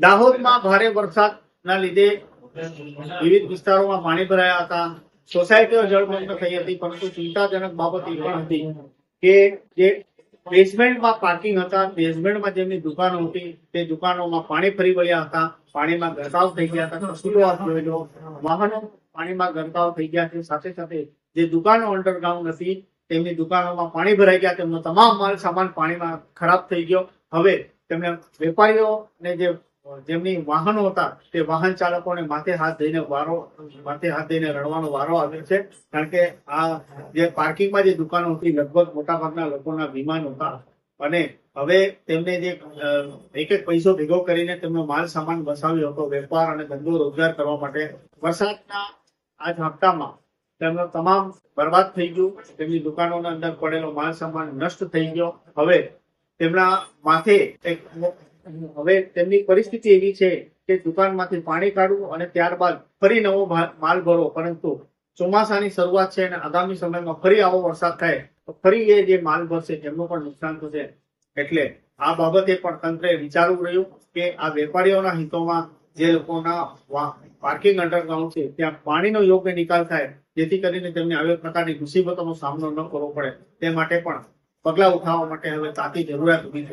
દાહોદમાં ભારે વરસાદના લીધે વિવિધ વિસ્તારોમાં પાણી ભરાયા હતા. સોસાયટીઓ જળમગ્ન થઈ હતી, પરંતુ ચિંતાજનક બાબત એ પણ હતી કે જે બેઝમેન્ટમાં પાર્કિંગ હતા, બેઝમેન્ટમાં જેમની દુકાનો હતી, તે દુકાનોમાં પાણી ફરી વળ્યા હતા, પાણીમાં ગરકાવ થઈ ગયા હતા આપ જોઈ વાહનો પાણીમાં ગરકાવ થઈ ગયા છે. સાથે સાથે જે દુકાનો અંડરગ્રાઉન્ડ હતી, તેમની દુકાનોમાં પાણી ભરાઈ ગયા, તેમનો તમામ માલ સામાન પાણીમાં ખરાબ થઈ ગયો. હવે તેમણે વેપારીઓ અને જે જેમની વાહનો હતા, તે વાહન ચાલકોને માથે હાથ દઈને વારો, માથે હાથ ધઈને રડવાનો વારો આવ્યો છે. કારણ કે આ જે પાર્કિંગમાં જે દુકાનો હતી, લગભગ મોટાભાગના લોકોના વિમાન હતા. અને હવે તેમને જે એક એક પૈસો ભેગો કરીને તેમનો માલ સામાન વસાવ્યો હતો, વેપાર અને ધંધો રોજગાર કરવા માટે. વરસાદના આ ઝાપટામાં તેમનો તમામ બરબાદ થઈ ગયું. તેમની દુકાનોના અંદર પડેલો માલ સામાન નષ્ટ થઈ ગયો. હવે તેમના માથે એક હવે તેમની પરિસ્થિતિ એવી છે કે દુકાનમાંથી પાણી કાઢવું અને ત્યારબાદ ફરી નવો માલ ભરો. પરંતુ ચોમાસાની શરૂઆત છે અને આગામી સમયમાં ફરી આવો વરસાદ થાય, તો ફરી એ જે માલ ભરશે તેમનું પણ નુકસાન થશે. એટલે આ બાબતે પણ તંત્રે વિચારવું રહ્યું કે આ વેપારીઓના હિતોમાં જે લોકોના પાર્કિંગ અંડરગ્રાઉન્ડ છે, ત્યાં પાણીનો યોગ્ય નિકાલ થાય, જેથી કરીને તેમને આવી પ્રકારની મુસીબતોનો સામનો ન કરવો પડે. તે માટે પણ પગલાં ઉઠાવવા માટે હવે તાતી જરૂરિયાત ઊભી થઈ